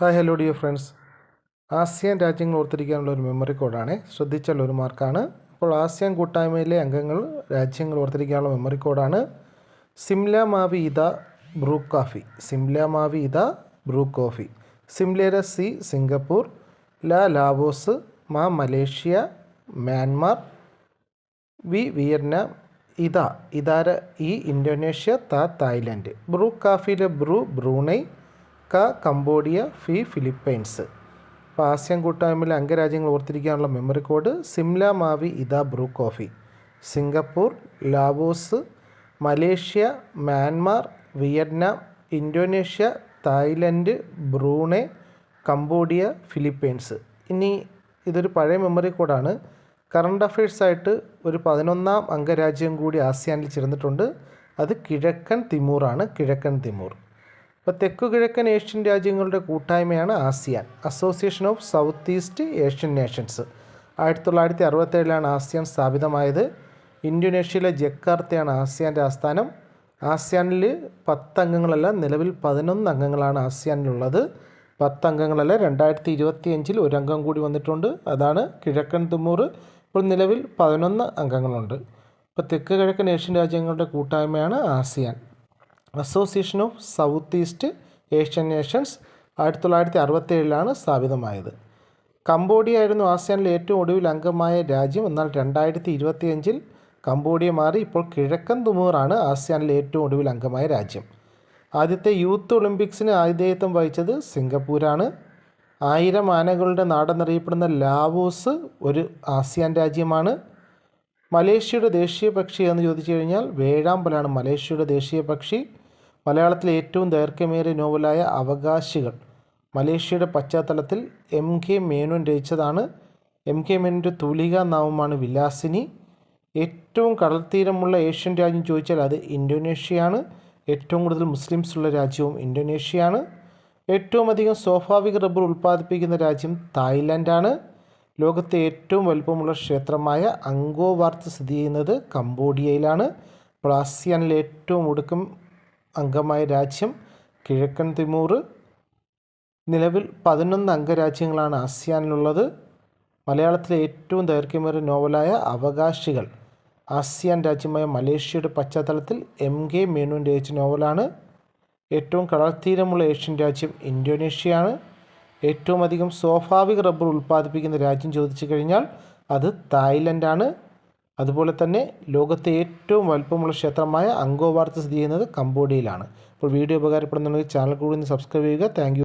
Hi hello dear friends ASEAN രാജ്യങ്ങൾ ഓർത്തിരിക്കാനുള്ള ഒരു മെമ്മറി കോഡാണ് ശ്രദ്ധിച്ചുള്ള ഒരു മാർക്കാണ് അപ്പോൾ ആസിയാൻ കൂട്ടായ്മയിലെ അംഗങ്ങൾ രാജ്യങ്ങൾ ഓർത്തിരിക്കാനുള്ള മെമ്മറി കോഡാണ് സിംല മാവി ഇത ബ്രൂ കാഫി. സിംല മാവി ഇത ബ്രൂ കോഫി. സിംലേര സി സിംഗപ്പൂർ. ല ലാവോസ്. മാ മലേഷ്യ. മ്യാൻമാർ. വി വിയറ്റ്നാം. ഇത. ഇതാര? ഇ ഇന്തോനേഷ്യ. ത തായ്ലൻഡ്. ബ്രൂ കാഫിയിലെ ബ്രൂ ബ്രൂണൈ. ക കംബോഡിയ ഫി ഫിലിപ്പൈൻസ്. അപ്പോൾ ആസിയൻ കൂട്ടായ്മയിലെ അംഗരാജ്യങ്ങൾ ഓർത്തിരിക്കാനുള്ള മെമ്മറി കോഡ് സിംല മാവി ഇത Bru coffee. Singapore Laos Malaysia Myanmar Vietnam Indonesia Thailand Brunei Cambodia Philippines. ഇനി ഇതൊരു പഴയ മെമ്മറി കോഡാണ് കറണ്ട് അഫയേഴ്സായിട്ട് ഒരു പതിനൊന്നാം അംഗരാജ്യം കൂടി ആസിയാനിൽ ചേർന്നിട്ടുണ്ട്. അത് കിഴക്കൻ തിമൂറാണ്. കിഴക്കൻ തിമൂർ. ഇപ്പോൾ തെക്കു കിഴക്കൻ ഏഷ്യൻ രാജ്യങ്ങളുടെ കൂട്ടായ്മയാണ് ASEAN association of south east Asian nations ആയിരത്തി തൊള്ളായിരത്തി അറുപത്തേഴിലാണ് ആസിയാൻ സ്ഥാപിതമായത്. ഇന്തോനേഷ്യയിലെ ജക്കാർത്തയാണ് ആസിയാന്റെ ആസ്ഥാനം ആസിയാനിൽ പത്ത് അംഗങ്ങളല്ല നിലവിൽ പതിനൊന്ന് അംഗങ്ങളാണ് ആസിയാനിലുള്ളത്. പത്ത് അംഗങ്ങളല്ല രണ്ടായിരത്തി ഇരുപത്തി അഞ്ചിൽ ഒരു അംഗം കൂടി വന്നിട്ടുണ്ട്. അതാണ് കിഴക്കൻ തിമൂർ ഇപ്പോൾ നിലവിൽ പതിനൊന്ന് അംഗങ്ങളുണ്ട്. ഇപ്പോൾ തെക്ക് കിഴക്കൻ ഏഷ്യൻ രാജ്യങ്ങളുടെ കൂട്ടായ്മയാണ് ASEAN. Association of south east Asian nations ആയിരത്തി തൊള്ളായിരത്തി അറുപത്തേഴിലാണ് സ്ഥാപിതമായത്. കംബോഡിയ ആയിരുന്നു ആസിയാനിലെ ഏറ്റവും ഒടുവിൽ അംഗമായ രാജ്യം. എന്നാൽ രണ്ടായിരത്തി ഇരുപത്തിയഞ്ചിൽ കംബോഡിയ മാറി. ഇപ്പോൾ കിഴക്കൻ തുമൂറാണ് ആസിയാനിലെ ഏറ്റവും ഒടുവിൽ അംഗമായ രാജ്യം. ആദ്യത്തെ യൂത്ത് ഒളിമ്പിക്സിന് ആതിഥേയത്വം വഹിച്ചത് സിംഗപ്പൂരാണ്. ആയിരം ആനകളുടെ നാടെന്നറിയപ്പെടുന്ന ലാവോസ് ഒരു ആസിയാൻ രാജ്യമാണ്. മലേഷ്യയുടെ ദേശീയ പക്ഷി എന്ന് ചോദിച്ചു കഴിഞ്ഞാൽ വേഴാമ്പലാണ് മലേഷ്യയുടെ ദേശീയ പക്ഷി. മലയാളത്തിലെ ഏറ്റവും ദൈർഘ്യമേറിയ നോവലായ അവകാശികൾ. മലേഷ്യയുടെ പശ്ചാത്തലത്തിൽ എം കെ മേനോൻ രചിച്ചതാണ് എം കെ മേനോന്റെ തൂലിക നാമമാണ് വിലാസിനി. ഏറ്റവും കടൽത്തീരമുള്ള ഏഷ്യൻ രാജ്യം ചോദിച്ചാൽ അത് ഇന്തോനേഷ്യയാണ്. ഏറ്റവും കൂടുതൽ മുസ്ലിംസ് ഉള്ള രാജ്യവും ഇന്തോനേഷ്യയാണ്. ഏറ്റവും അധികം സ്വാഭാവിക റബ്ബർ ഉൽപ്പാദിപ്പിക്കുന്ന രാജ്യം തായ്ലാൻഡാണ്. ലോകത്തെ ഏറ്റവും വലുപ്പമുള്ള ക്ഷേത്രമായ അങ്കോവാർത്ത് സ്ഥിതി ചെയ്യുന്നത് കംബോഡിയയിലാണ്. ഇപ്പോൾ ആസിയാനിലെ ഏറ്റവും ഒടുക്കം അംഗമായ രാജ്യം കിഴക്കൻ തിമൂർ. നിലവിൽ പതിനൊന്ന് അംഗരാജ്യങ്ങളാണ് ആസിയാനിലുള്ളത്. മലയാളത്തിലെ ഏറ്റവും ദൈർഘ്യമേറിയ നോവലായ അവകാശികൾ ആസിയാൻ രാജ്യമായ മലേഷ്യയുടെ പശ്ചാത്തലത്തിൽ എം കെ മേനോൻ രചിച്ച നോവലാണ്. ഏറ്റവും കടൽത്തീരമുള്ള ഏഷ്യൻ രാജ്യം ഇന്തോനേഷ്യയാണ്. ഏറ്റവും അധികം സ്വാഭാവിക റബ്ബർ ഉൽപ്പാദിപ്പിക്കുന്ന രാജ്യം ചോദിച്ചു കഴിഞ്ഞാൽ അത് തായ്ലൻഡാണ്. അതുപോലെ തന്നെ ലോകത്തെ ഏറ്റവും വലുപ്പമുള്ള ക്ഷേത്രമായ അങ്കോവാർത്ത് സ്ഥിതി ചെയ്യുന്നത് കംബോഡിയയിലാണ്. അപ്പോൾ വീഡിയോ ഉപകാരപ്പെടുന്നുണ്ടെങ്കിൽ ചാനൽ കൂടി സബ്സ്ക്രൈബ് ചെയ്യുക. താങ്ക്